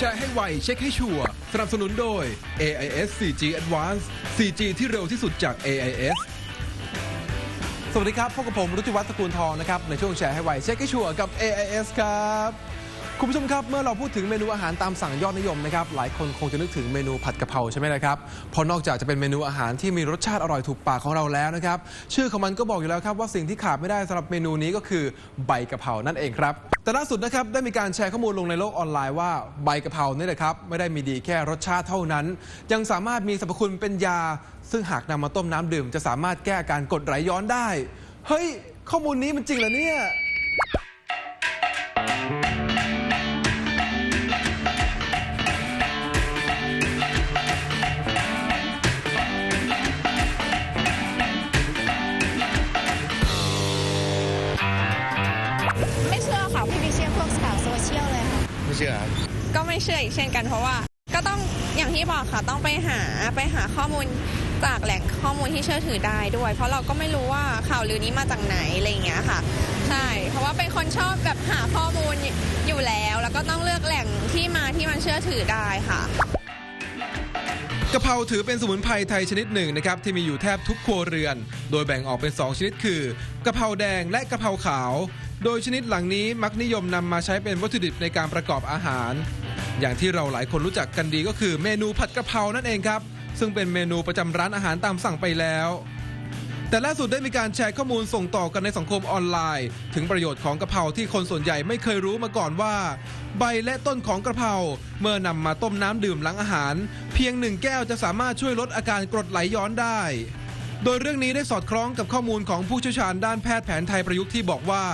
แชร์ให้ไวเช็คให้ชัวร์สนับสนุนโดย AIS 4G Advance 4G ที่เร็วที่สุดจาก AIS สวัสดีครับ พบกับผมรุจิวัฒน์ตระกูลทองนะครับ ในช่วงแชร์ให้ไวเช็คให้ชัวร์กับ AIS ครับ คุณผู้ชมครับ เมื่อเราพูดถึงเมนูอาหารตามสั่งยอดนิยมนะครับ หลายคนคงจะนึกถึงเมนูผัดกะเพราใช่ไหมล่ะครับ เพราะนอกจากจะเป็นเมนูอาหารที่มีรสชาติอร่อยถูกปากของเราแล้วนะครับ ชื่อของมันก็บอกอยู่แล้วครับว่าสิ่งที่ขาดไม่ได้สำหรับเมนูนี้ก็คือใบกะเพรานั่นเองครับ แต่ล่าสุดนะครับได้มีการแชร์ข้อมูลลงในโลกออนไลน์ว่าใบกะเพรานี่แหละครับไม่ได้มีดีแค่รสชาติเท่านั้น ยังสามารถมีสรรพคุณเป็นยา ซึ่งหากนำมาต้มน้ำดื่ม จะสามารถแก้อาการกรดไหลย้อนได้ เฮ้ย ข้อมูลนี้มันจริงเหรอเนี่ย ค่ะพี่ไม่เชื่อพวกข่าวโซเชียลเลยค่ะไม่เชื่อครับก็ไม่เชื่ออีกเช่นกันเพราะว่า ก็ต้องอย่างที่บอกค่ะต้องไปหาไปหาข้อมูลจากแหล่งข้อมูลที่เชื่อถือได้ด้วย เพราะเราก็ไม่รู้ว่าข่าวลือนี้มาจากไหนอะไรอย่างเงี้ยค่ะใช่เพราะว่าเป็นคนชอบแบบหาข้อมูลอยู่แล้ว แล้วก็ต้องเลือกแหล่งที่มาที่มันเชื่อถือได้ค่ะกะเพราถือเป็นสมุนไพรไทยชนิดหนึ่งนะครับที่มีอยู่แทบทุกครัวเรือน โดยแบ่งออกเป็น 2 ชนิดคือกะเพราแดงและกะเพราขาว โดยชนิดหลังนี้มักนิยมนำมาใช้เป็นวัตถุดิบในการประกอบอาหาร อย่างที่เราหลายคนรู้จักกันดีก็คือเมนูผัดกะเพรานั่นเองครับ ซึ่งเป็นเมนูประจำร้านอาหารตามสั่งไปแล้ว แต่ล่าสุดได้มีการแชร์ข้อมูลส่งต่อกันในสังคมออนไลน์ ถึงประโยชน์ของกะเพราที่คนส่วนใหญ่ไม่เคยรู้มาก่อนว่า ใบและต้นของกะเพราเมื่อนำมาต้มน้ำดื่มหลังอาหาร เพียงหนึ่งแก้วจะสามารถช่วยลดอาการกรดไหลย้อนได้ โดยเรื่องนี้ได้สอดคล้องกับข้อมูลของผู้เชี่ยวชาญด้านแพทย์แผนไทยประยุกต์ที่บอกว่า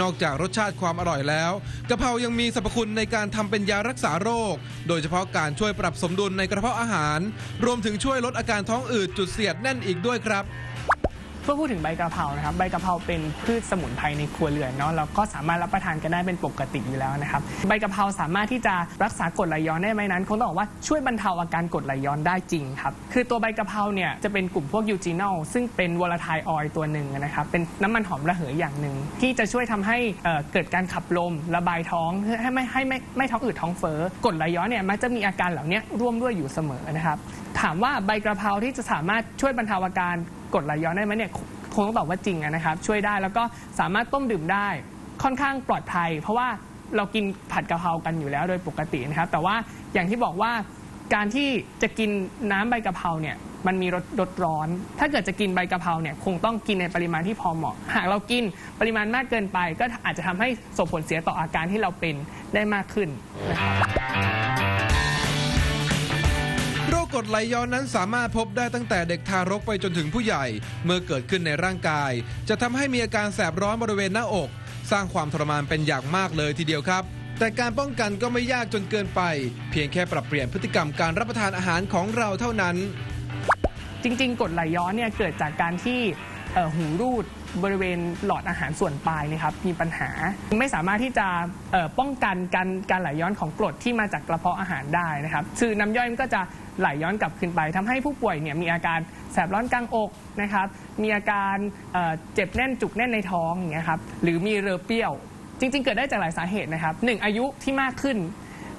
นอกจากรสชาติความอร่อยแล้วกะเพรายังมีสรรพคุณในการทำเป็นยารักษาโรค โดยเฉพาะการช่วยปรับสมดุลในกระเพาะอาหาร รวมถึงช่วยลดอาการท้องอืดจุดเสียดแน่นอีกด้วยครับ เพื่อพูดถึงใบกะเพรานะครับใบกะเพราเป็นพืชสมุนไพรในครัวเรือนเนาะแล้วก็สามารถรับประทานกันได้เป็นปกติอยู่แล้วนะครับใบกะเพราสามารถที่จะรักษากรดไหลย้อนได้ไหมนั้นคงต้องบอกว่าช่วยบรรเทาอาการกรดไหลย้อนได้จริงครับคือตัวใบกะเพราเนี่ยจะเป็นกลุ่มพวกยูจีนอลซึ่งเป็นวอลทาไทออยตัวหนึ่งนะครับเป็นน้ำมันหอมระเหยอย่างหนึ่งที่จะช่วยทำให้เกิดการขับลมระบายท้องเพื่อให้ไม่ให้ไม่ไม่ท้องอืดท้องเฟ้อกรดไหลย้อนเนี่ยมักจะมีอาการเหล่านี้ร่วมด้วยอยู่เสมอนะครับถามว่าใบกระเพราที่จะสามารถช่วยบรรเทาอาการ กรดไหลย้อนได้ไหมเนี่ยคงต้องตอบว่าจริงนะครับ ช่วยได้แล้วก็สามารถต้มดื่มได้ค่อนข้างปลอดภัย เพราะว่าเรากินผัดกะเพรากันอยู่แล้วโดยปกตินะครับ แต่ว่าอย่างที่บอกว่าการที่จะกินน้ำใบกะเพราเนี่ยมันมีรสรสร้อน ถ้าเกิดจะกินใบกะเพราเนี่ยคงต้องกินในปริมาณที่พอเหมาะ หากเรากินปริมาณมากเกินไป ก็อาจจะทำให้ส่งผลเสียต่ออาการที่เราเป็นได้มากขึ้นนะครับ กรดไหลย้อนนั้นสามารถพบได้ตั้งแต่เด็กทารกไปจนถึงผู้ใหญ่ เมื่อเกิดขึ้นในร่างกาย จะทำให้มีอาการแสบร้อนบริเวณหน้าอก สร้างความทรมานเป็นอย่างมากเลยทีเดียวครับ แต่การป้องกันก็ไม่ยากจนเกินไป เพียงแค่ปรับเปลี่ยนพฤติกรรมการรับประทานอาหารของเราเท่านั้น จริง ๆกรดไหลย้อนเนี่ยเกิดจากการที่เอ่อหูรูดบริเวณหลอดอาหารส่วนปลายนะครับมีปัญหาไม่สามารถที่จะเอ่อป้องกันการการไหลย้อนของกรดที่มาจากกระเพาะอาหารได้นะครับคือน้ำย่อยมันก็จะ ไหลย้อนกลับขึ้นไปทำให้ผู้ป่วยเนี่ยมีอาการแสบร้อนกลางอกนะครับมีอาการเเจ็บแน่นจุกแน่นในท้องอย่างเงี้ยครับหรือมีเรือเปรี้ยว จริง ๆ เกิดได้จากหลายสาเหตุนะครับหนึ่งอายุที่มากขึ้น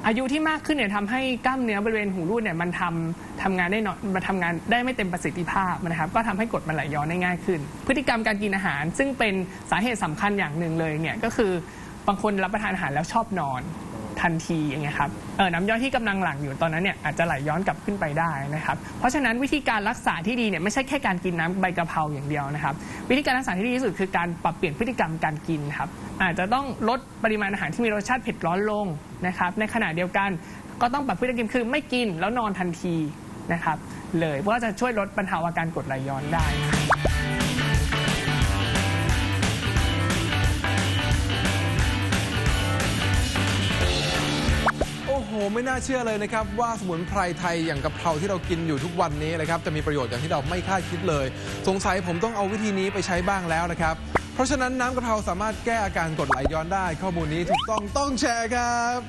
อายุที่มากขึ้นเนี่ยทำให้กล้ามเนื้อบริเวณหูรูดเนี่ยมันทำทำงานได้น้อยมันทำงานได้ไม่เต็มประสิทธิภาพนะครับ ก็ทำให้กดมันไหลย้อนได้ง่ายขึ้น พฤติกรรมการกินอาหาร ซึ่งเป็นสาเหตุสำคัญอย่างหนึ่งเลยเนี่ยก็คือบางคนรับประทานอาหารแล้วชอบนอน ทันทีอย่างเงี้ยครับเออน้ำย่อยที่กำลังหลั่งอยู่ตอนนั้นเนี่ยอาจจะไหลย้อนกลับขึ้นไปได้นะครับเพราะฉะนั้นวิธีการรักษาที่ดีเนี่ยไม่ใช่แค่การกินน้ำใบกะเพราอย่างเดียวนะครับวิธีการรักษาที่ดีที่สุดคือการปรับเปลี่ยนพฤติกรรมการกินครับอาจจะต้องลดปริมาณอาหารที่มีรสชาติเผ็ดร้อนลงนะครับในขณะเดียวกันก็ต้องปรับพฤติกรรมคือไม่กินแล้วนอนทันทีนะครับเลยเพราะว่าจะช่วยลดปัญหาอาการกรดไหลย้อนได้ หไม่น่าเชื่อเลยนะครับ ว่าสมุนไพรไทยอย่างกะเพราที่เรากินอยู่ทุกวันนี้นะครับจะมีประโยชน์อย่างที่เราไม่คาดคิดเลย สงสัยผมต้องเอาวิธีนี้ไปใช้บ้างแล้วนะครับ เพราะฉะนั้นน้ำกะเพราสามารถแก้อาการกรดไหลย้อนได้ ข้อมูลนี้ถูกต้องต้องแชร์ครับ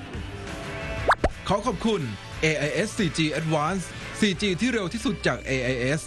ขอขอบคุณ AIS 4G Advance 4G ที่เร็วที่สุดจาก AIS